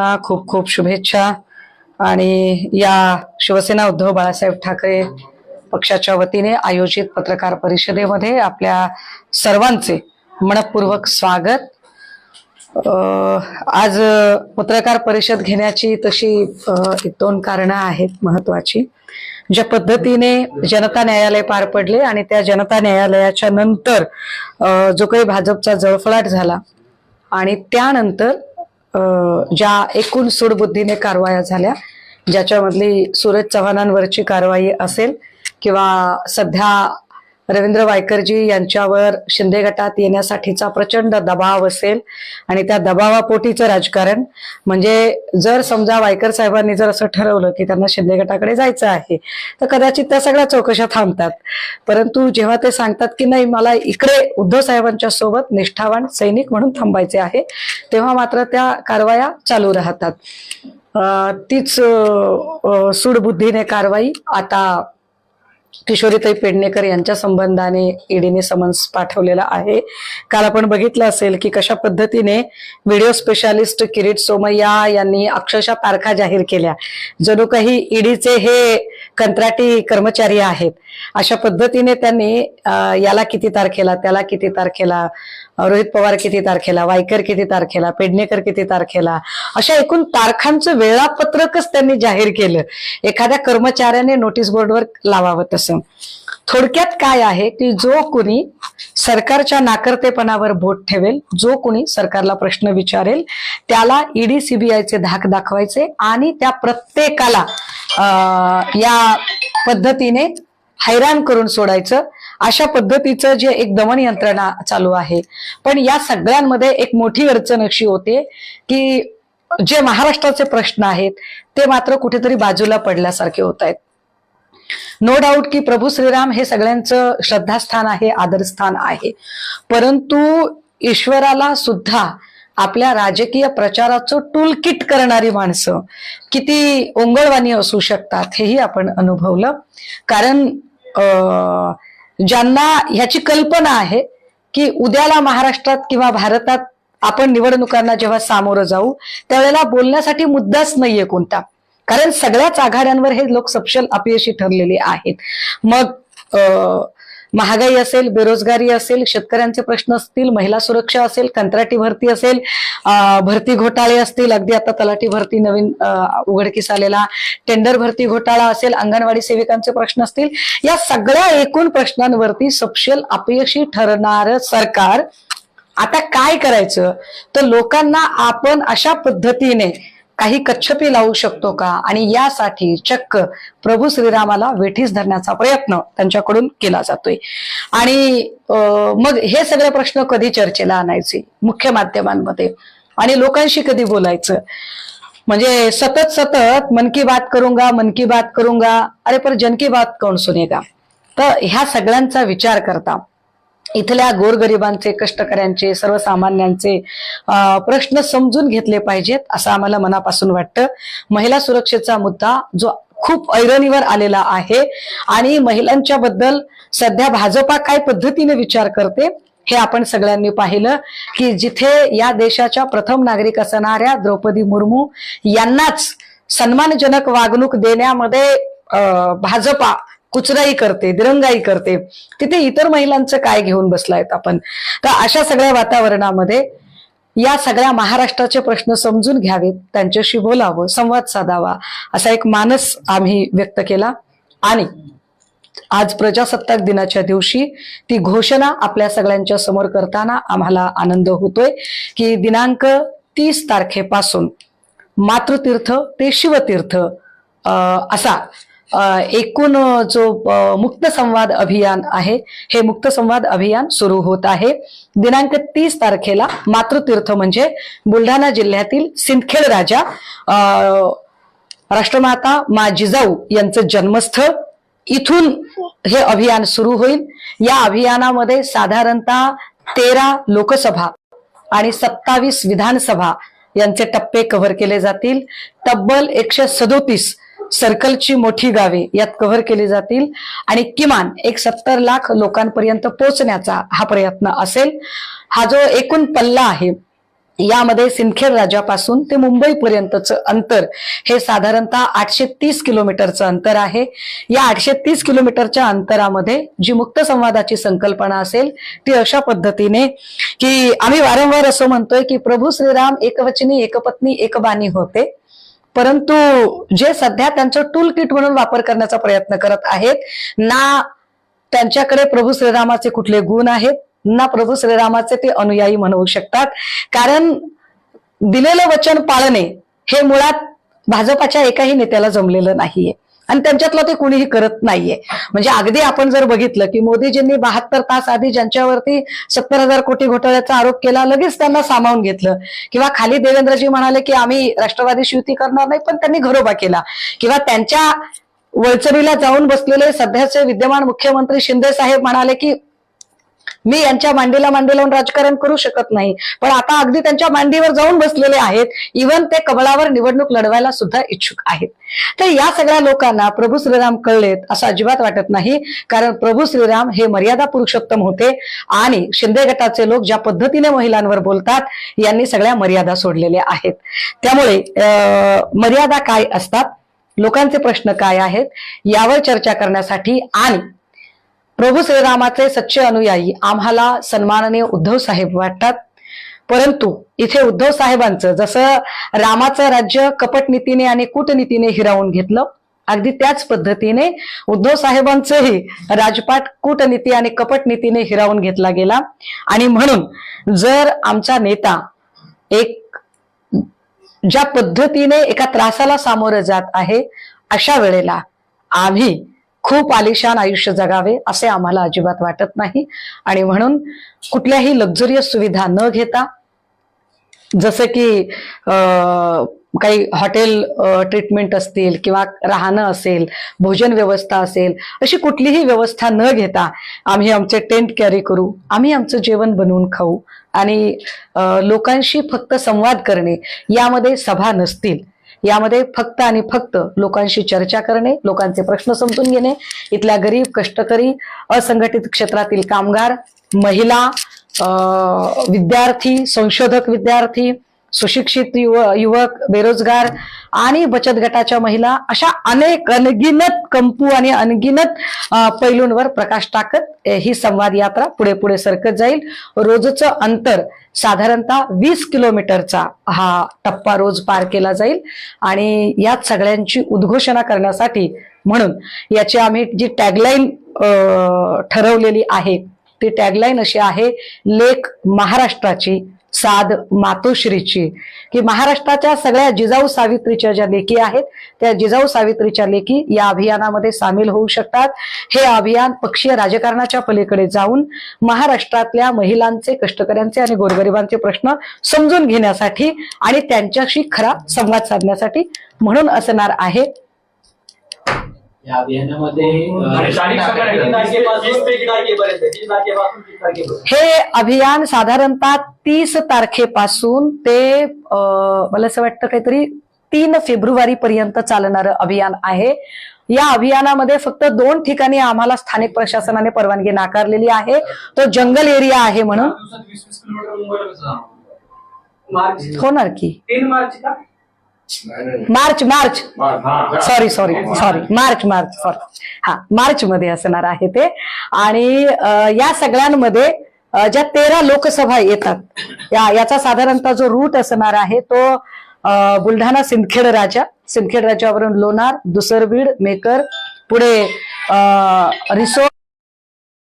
ना खूप खूप शुभेच्छा. आणि या शिवसेना उद्धव बाळासाहेब ठाकरे पक्षाच्या वतीने आयोजित पत्रकार परिषदेमध्ये आपल्या सर्वांचे मनपूर्वक स्वागत. आज पत्रकार परिषद घेण्याची तशी एक दोन कारणं आहेत महत्वाची. ज्या पद्धतीने जनता न्यायालय पार पडले आणि त्या जनता न्यायालयाच्या नंतर जो काही भाजपचा जळफळाट झाला आणि त्यानंतर ज्या एकूण सूडबुद्धीने कारवाया झाल्या ज्याच्यामधली सूरज चव्हाणांवरची कारवाई असेल किंवा सध्या रवींद्र वायकरजी यांच्यावर शिंदे गटात येण्यासाठीचा प्रचंड दबाव असेल आणि त्या दबावापोटीचं राजकारण म्हणजे जर समजा वायकर साहेबांनी जर असं ठरवलं की त्यांना शिंदे गटाकडे जायचं आहे तर कदाचित त्या सगळ्या चौकशा थांबतात. परंतु जेव्हा ते सांगतात की नाही मला इकडे उद्धव साहेबांच्या सोबत निष्ठावान सैनिक म्हणून थांबायचे आहे तेव्हा मात्र त्या कारवाया चालू राहतात. तीच सूडबुद्धीने कारवाई आता किशोरीताई पेडणेकर यांच्या संबंधाने ईडीने समन्स पाठवलेला आहे. काल आपण बघितलं असेल की कशा पद्धतीने व्हिडिओ स्पेशालिस्ट किरीट सोमय्या यांनी अक्षरशः तारखा जाहीर केल्या. जणू काही ईडीचे हे कंत्राटी कर्मचारी आहेत. अशा पद्धतीने त्यांनी याला किती तारखेला त्याला किती तारखेला रोहित पवार किती तारखेला वायकर किती तारखेला पेडणेकर किती तारखेला अशा एकूण तारखांचं वेळापत्रकच त्यांनी जाहीर केलं. एखाद्या कर्मचाऱ्याने नोटीस बोर्डवर लावावं तसं. थोडक्यात काय आहे की जो कुणी सरकारच्या नाकर्तेपणावर बोट ठेवेल जो कुणी सरकारला प्रश्न विचारेल त्याला ईडी सीबीआयचे धाक दाखवायचे आणि त्या प्रत्येकाला अं, या पद्धतीने हैराण करून सोडायचं. अशा पद्धतीचं जे एक दमन यंत्रणा चालू आहे. पण या सगळ्यांमध्ये एक मोठी अडचण अशी होते की जे महाराष्ट्राचे प्रश्न आहेत ते मात्र कुठेतरी बाजूला पडल्यासारखे होत आहेत. नो डाऊट की प्रभू श्रीराम हे सगळ्यांचं श्रद्धास्थान आहे आदरस्थान आहे. परंतु ईश्वराला सुद्धा आपल्या राजकीय प्रचाराचं टूल किट करणारी माणसं किती ओंगळवाणी असू शकतात हेही आपण अनुभवलं. कारण ज्यांना ह्याची कल्पना आहे की उद्याला महाराष्ट्रात किंवा भारतात आपण निवडणुकांना जेव्हा सामोरं जाऊ त्यावेळेला बोलण्यासाठी मुद्दाच नाहीये कोणता. कारण सगळ्याच आघाड्यांवर हे लोक सपशल अपयशी ठरलेले आहेत. मग अं, महागाई असेल बेरोजगारी असेल शेतकऱ्यांचे प्रश्न असतील महिला सुरक्षा असेल कंत्राटी भरती असेल भरती घोटाळे असतील अगदी आता तलाठी भरती नवीन उघडकीस आलेला टेंडर भरती घोटाळा असेल अंगणवाडी सेविकांचे प्रश्न असतील या सगळ्या एकूण प्रश्नांवरती सपशेल अपयशी ठरणार सरकार. आता काय करायचं? तर लोकांना आपण अशा पद्धतीने काही कच्छपी लावू शकतो का? आणि यासाठी चक्क प्रभू श्रीरामाला वेठीस धरण्याचा प्रयत्न त्यांच्याकडून केला जातोय. आणि अं, मग हे सगळे प्रश्न कधी चर्चेला आणायचे? मुख्य माध्यमांमध्ये. आणि लोकांशी कधी बोलायचं? म्हणजे सतत सतत मन की बात करूंगा मन की बात करूंगा. अरे पर जन की बात कोण सुनेगा? तर ह्या सगळ्यांचा विचार करता. इथल्या गोरगरिबांचे कष्टकऱ्यांचे सर्वसामान्यांचे प्रश्न समजून घेतले पाहिजेत असं आम्हाला मनापासून वाटतं. महिला सुरक्षेचा मुद्दा जो खूप ऐरणीवर आलेला आहे आणि महिलांच्या बद्दल सध्या भाजपा काय पद्धतीने विचार करते हे आपण सगळ्यांनी पाहिलं की जिथे या देशाच्या प्रथम नागरिक असणाऱ्या द्रौपदी मुर्मू यांनाच सन्मानजनक वागणूक देण्यामध्ये भाजपा कुचराई करते दिरंगाई करते. तिथे इतर महिलांचं काय घेऊन बसलायत आपण? तर अशा सगळ्या वातावरणामध्ये या सगळ्या महाराष्ट्राचे प्रश्न समजून घ्यावेत त्यांच्याशी बोलावं संवाद साधावा असा एक मानस आम्ही व्यक्त केला. आणि आज प्रजासत्ताक दिनाच्या दिवशी ती घोषणा आपल्या सगळ्यांच्या समोर करताना आम्हाला आनंद होतोय की दिनांक तीस तारखेपासून मातृतीर्थ ते शिवतीर्थ अं, असा एकूण जो मुक्त संवाद अभियान आहे हे मुक्त संवाद अभियान सुरू होत आहे. दिनांक तीस तारखेला मातृतीर्थ म्हणजे बुलढाणा जिल्ह्यातील सिंदखेड राजा अं, राष्ट्रमाता मा जिजाऊ यांचं जन्मस्थळ इथून हे अभियान सुरू होईल. या अभियानामध्ये साधारणतः तेरा लोकसभा आणि सत्तावीस विधानसभा यांचे टप्पे कव्हर केले जातील. तब्बल एकशे सदोतीस सर्कलची मोठी गावे यात कव्हर केली जातील. आणि किमान एक सत्तर लाख लोकांपर्यंत पोहोचण्याचा हा प्रयत्न असेल. हा जो एकूण पल्ला आहे यामध्ये सिंदखेड राजापासून ते मुंबईपर्यंतचं अंतर हे साधारणतः आठशे तीस किलोमीटरचं अंतर आहे. या आठशे तीस किलोमीटरच्या अंतरामध्ये जी मुक्त संवादाची संकल्पना असेल ती अशा पद्धतीने की आम्ही वारंवार असं म्हणतोय की प्रभू श्रीराम एकवचनी एकपत्नी एकबानी होते. परंतु जे सध्या त्यांचं टूल किट म्हणून वापर करण्याचा प्रयत्न करत आहेत ना त्यांच्याकडे प्रभू श्रीरामाचे कुठले गुण आहेत ना प्रभू श्रीरामाचे ते अनुयायी म्हणू शकतात. कारण दिलेलं वचन पाळणे हे मुळात भाजपाच्या एकाही नेत्याला जमलेलं नाहीये. आणि त्यांच्यातलं ते कुणीही करत नाहीये. म्हणजे अगदी आपण जर बघितलं की मोदीजींनी बहात्तर तास आधी ज्यांच्यावरती सत्तर हजार कोटी घोटाळ्याचा आरोप केला लगेच त्यांना सामावून घेतलं. किंवा खाली देवेंद्रजी म्हणाले की आम्ही राष्ट्रवादीशी युती करणार नाही पण त्यांनी घरोबा केला. किंवा त्यांच्या वळचरीला जाऊन बसलेले सध्याचे विद्यमान मुख्यमंत्री शिंदे साहेब म्हणाले की मी यांच्या मांडीला मांडी लावून राजकारण करू शकत नाही. पण आता अगदी त्यांच्या मांडीवर जाऊन बसलेले आहेत. इवन ते कमळावर निवडणूक लढवायला सुद्धा इच्छुक आहेत. तर या सगळ्या लोकांना प्रभू श्रीराम कळलेत असं अजिबात वाटत नाही. कारण प्रभू श्रीराम हे मर्यादा पुरुषोत्तम होते. आणि शिंदे गटाचे लोक ज्या पद्धतीने महिलांवर बोलतात यांनी सगळ्या मर्यादा सोडलेल्या आहेत. त्यामुळे अं, मर्यादा काय असतात? लोकांचे प्रश्न काय आहेत? यावर चर्चा करण्यासाठी आणि प्रभू श्रीरामाचे सच्चे अनुयायी आम्हाला सन्माननीय उद्धव साहेब वाटतात. परंतु इथे उद्धव साहेबांचं जसं रामाचं राज्य कपटनीतीने आणि कूटनीतीने हिरावून घेतलं अगदी त्याच पद्धतीने उद्धव साहेबांचंही राजपाट कूटनीती आणि कपटनीतीने हिरावून घेतला गेला. आणि म्हणून जर आमचा नेता एक ज्या पद्धतीने एका त्रासाला सामोरं जात आहे अशा वेळेला आम्ही खूप आलिशान आयुष्य जगावे असे आम्हाला अजिबात वाटत नाही. आणि म्हणून कुठल्याही लक्झरियस सुविधा न घेता जसं की काही हॉटेल ट्रीटमेंट असतील किंवा राहणं असेल भोजन व्यवस्था असेल अशी कुठलीही व्यवस्था न घेता आम्ही आमचे टेंट कॅरी करू आम्ही आमचं जेवण बनवून खाऊ आणि लोकांशी फक्त संवाद करणे यामध्ये सभा नसतील. यामध्ये फक्त आणि फक्त लोकांशी चर्चा करणे लोकांचे प्रश्न समजून घेणे इथल्या गरीब कष्टकरी असंघटित क्षेत्रातील कामगार महिला विद्यार्थी संशोधक विद्यार्थी सुशिक्षित युव युवक बेरोजगार आणि बचत गटाच्या महिला अशा अनेक अनगिनत कंपू आणि अनगिनत पैलूंवर प्रकाश टाकत ही संवाद यात्रा पुढे पुढे सरकत जाईल. रोजचं अंतर साधारणतः वीस किलोमीटरचा हा टप्पा रोज पार केला जाईल. आणि यात सगळ्यांची उद्घोषणा करण्यासाठी म्हणून याची आम्ही जी टॅगलाईन ठरवलेली आहे ती टॅगलाईन अशी आहे लेख महाराष्ट्राची साध मातोश्रीची की महाराष्ट्राच्या सगळ्या जिजाऊ सावित्रीच्या ज्या लेखी आहेत त्या जिजाऊ सावित्रीच्या लेखी या अभियानामध्ये सामील होऊ शकतात. हे अभियान पक्षीय राजकारणाच्या पलीकडे जाऊन महाराष्ट्रातल्या महिलांचे कष्टकऱ्यांचे आणि गोरगरिबांचे प्रश्न समजून घेण्यासाठी आणि त्यांच्याशी खरा संवाद साधण्यासाठी म्हणून असणार आहे. तीस तारखेपर्यंत हे अभियान साधारणतः तीस तारखेपासून ते मला असं वाटतं काहीतरी तीन फेब्रुवारी पर्यंत चालणारं अभियान आहे. या अभियानामध्ये फक्त दोन ठिकाणी आम्हाला स्थानिक प्रशासनाने परवानगी नाकारलेली आहे. तो जंगल एरिया आहे म्हणून. होणार की? तीन मार्च का? March March. Sorry sorry sorry March. March sorry हा मार्च मध्ये असणार आहे ते. आणि या सगळ्यांमध्ये ज्या तेरा लोकसभा येतात या याचा साधारणतः जो रूट असणार आहे तो बुलढाणा सिंदखेड राजा सिंदखेड राजावरून लोणार दुसरबीड मेकर पुढे रिसोड